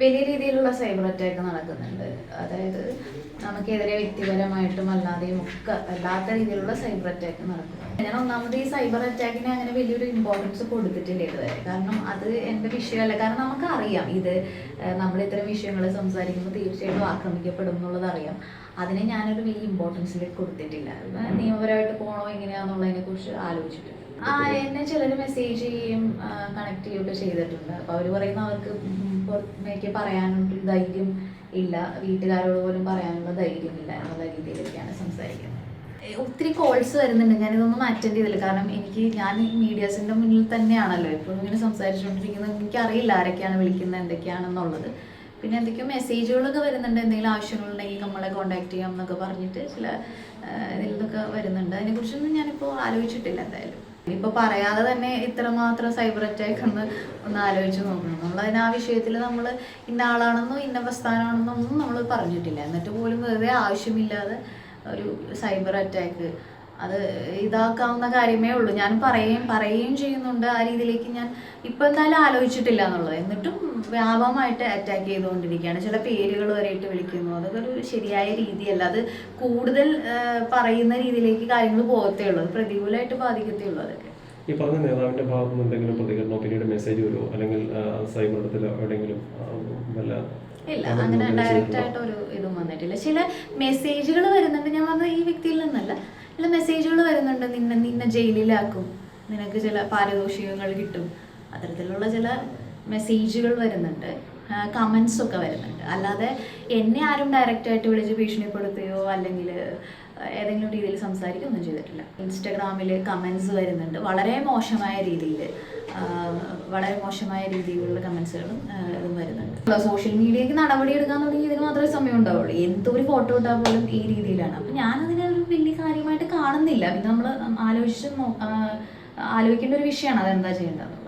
വലിയ രീതിയിലുള്ള cyber attack നടക്കുന്നുണ്ട്. അതായത് നമുക്കെതിരെ വ്യക്തിപരമായിട്ടും അല്ലാതെയും ഒക്കെ അല്ലാത്ത രീതിയിലുള്ള സൈബർ അറ്റാക്ക് നടക്കും. ഞാൻ ഒന്നാമത് ഈ സൈബർ അറ്റാക്കിനെ അങ്ങനെ വലിയൊരു ഇമ്പോർട്ടൻസ് കൊടുത്തിട്ടില്ല ഇതുവരെ. കാരണം അത് എന്റെ വിഷയമല്ല. കാരണം നമുക്കറിയാം ഇത് നമ്മൾ ഇത്തരം വിഷയങ്ങൾ സംസാരിക്കുമ്പോൾ തീർച്ചയായിട്ടും ആക്രമിക്കപ്പെടും എന്നുള്ളത് അറിയാം. അതിനെ ഞാനൊരു വലിയ ഇമ്പോർട്ടൻസിൽ കൊടുത്തിട്ടില്ല. നിയമപരമായിട്ട് പോകണോ എങ്ങനെയാണെന്നുള്ളതിനെ കുറിച്ച് ആലോചിച്ചിട്ടില്ല. ആ എന്നെ ചിലർ മെസ്സേജ് ചെയ്യും കണക്ട് ചെയ്യുകയൊക്കെ ചെയ്തിട്ടുണ്ട്. അപ്പൊ അവർ പറയുന്ന അവർക്ക് പുറമേക്ക് പറയാനുള്ള ധൈര്യം ഇല്ല. വീട്ടുകാരോട് പോലും പറയാനുള്ള ധൈര്യം ഇല്ല എന്നുള്ള രീതിയിലൊക്കെയാണ് സംസാരിക്കുന്നത്. ഒത്തിരി കോൾസ് വരുന്നുണ്ട്. ഞാനിതൊന്നും അറ്റൻഡ് ചെയ്തില്ല. കാരണം എനിക്ക് ഞാൻ മീഡിയാസിന്റെ മുന്നിൽ തന്നെയാണല്ലോ എപ്പോഴും ഇങ്ങനെ സംസാരിച്ചുകൊണ്ടിരിക്കുന്നത് എനിക്കറിയില്ല ആരൊക്കെയാണ് വിളിക്കുന്നത് എന്തൊക്കെയാണെന്നുള്ളത്. പിന്നെ എന്തൊക്കെയോ മെസ്സേജുകളൊക്കെ വരുന്നുണ്ട്. എന്തെങ്കിലും ആവശ്യങ്ങളുണ്ടെങ്കിൽ നമ്മളെ കോൺടാക്ട് ചെയ്യാം എന്നൊക്കെ പറഞ്ഞിട്ട് ചില ഇതിൽ നിന്നൊക്കെ വരുന്നുണ്ട്. അതിനെക്കുറിച്ചൊന്നും ഞാനിപ്പോൾ ആലോചിച്ചിട്ടില്ല എന്തായാലും. ഇപ്പോൾ പറയാതെ തന്നെ ഇത്രമാത്രം സൈബർ അറ്റാക്ക് എന്ന് ഒന്ന് ആലോചിച്ച് നോക്കണം. നമ്മൾ അതിന് ആ വിഷയത്തിൽ നമ്മൾ ഇന്ന ആളാണെന്നോ ഇന്ന പ്രസ്ഥാനമാണെന്നോ ഒന്നും നമ്മൾ പറഞ്ഞിട്ടില്ല. എന്നിട്ട് പോലും വെറുതെ ആവശ്യമില്ലാതെ ഒരു സൈബർ അറ്റാക്ക് അത് ഇതാക്കാവുന്ന കാര്യമേ ഉള്ളൂ. ഞാൻ പറയുകയും പറയുകയും ചെയ്യുന്നുണ്ട് ആ രീതിയിലേക്ക് ഞാൻ ഇപ്പം എന്തായാലും ആലോചിച്ചിട്ടില്ല എന്നുള്ളത്. എന്നിട്ടും വ്യാപകമായിട്ട് അറ്റാക്ക് ചെയ്തുകൊണ്ടിരിക്കുകയാണ്. ചില പേരുകൾ വരെയിട്ട് വിളിക്കുന്നു. അതൊക്കെ ഒരു ശരിയായ രീതിയല്ല. അത് കൂടുതൽ പറയുന്ന രീതിയിലേക്ക് കാര്യങ്ങൾ പോകത്തേ ഉള്ളൂ. അത് പ്രതികൂലമായിട്ട് ബാധിക്കത്തേ ഉള്ളൂ അതൊക്കെ. ഈ പറഞ്ഞ നേതാവിന്റെ ഭാഗത്തു നിന്ന് എന്തെങ്കിലും പ്രതികരണമോ പിന്നീട് മെസ്സേജ് വരുമോ അല്ലെങ്കിൽ സൈബർ ഇടത്തിലോ എവിടെയെങ്കിലും വല്ല ഇല്ല. അങ്ങനെ ഡയറക്റ്റ്? ആയിട്ട് ഒരു ഇതും വന്നിട്ടില്ല ചില മെസ്സേജുകൾ വരുന്നുണ്ട്. ഞാൻ പറഞ്ഞ ഈ വ്യക്തിയിൽ നിന്നല്ല. ചില മെസ്സേജുകൾ വരുന്നുണ്ട്. നിന്നെ നിന്നെ ജയിലിലാക്കും. നിനക്ക് ചില പാരിതോഷികങ്ങൾ കിട്ടും. അത്തരത്തിലുള്ള ചില മെസ്സേജുകൾ വരുന്നുണ്ട്. കമൻസ് ഒക്കെ വരുന്നുണ്ട്. അല്ലാതെ എന്നെ ആരും ഡയറക്റ്റായിട്ട് വിളിച്ച് ഭീഷണിപ്പെടുത്തുകയോ അല്ലെങ്കിൽ ഏതെങ്കിലും രീതിയിൽ സംസാരിക്കുകയൊന്നും ചെയ്തിട്ടില്ല. ഇൻസ്റ്റഗ്രാമിൽ കമൻസ് വരുന്നുണ്ട്. വളരെ മോശമായ രീതിയിൽ വളരെ മോശമായ രീതിയിലുള്ള കമൻസുകളും ഇതും വരുന്നുണ്ട്. സോഷ്യൽ മീഡിയക്ക് നടപടി എടുക്കാൻ തുടങ്ങി ഇതിന് മാത്രമേ സമയം ഉണ്ടാവുള്ളൂ. എന്തൊരു ഫോട്ടോ ഇട്ടാൽ പോലും ഈ രീതിയിലാണ്. അപ്പം ഞാനതിനെ ഒരു വലിയ കാര്യമായിട്ട് കാണുന്നില്ല. പിന്നെ നമ്മൾ ആലോചിച്ച് ആലോചിക്കേണ്ട ഒരു വിഷയമാണ് അതെന്താ ചെയ്യേണ്ടതെന്നുള്ളത്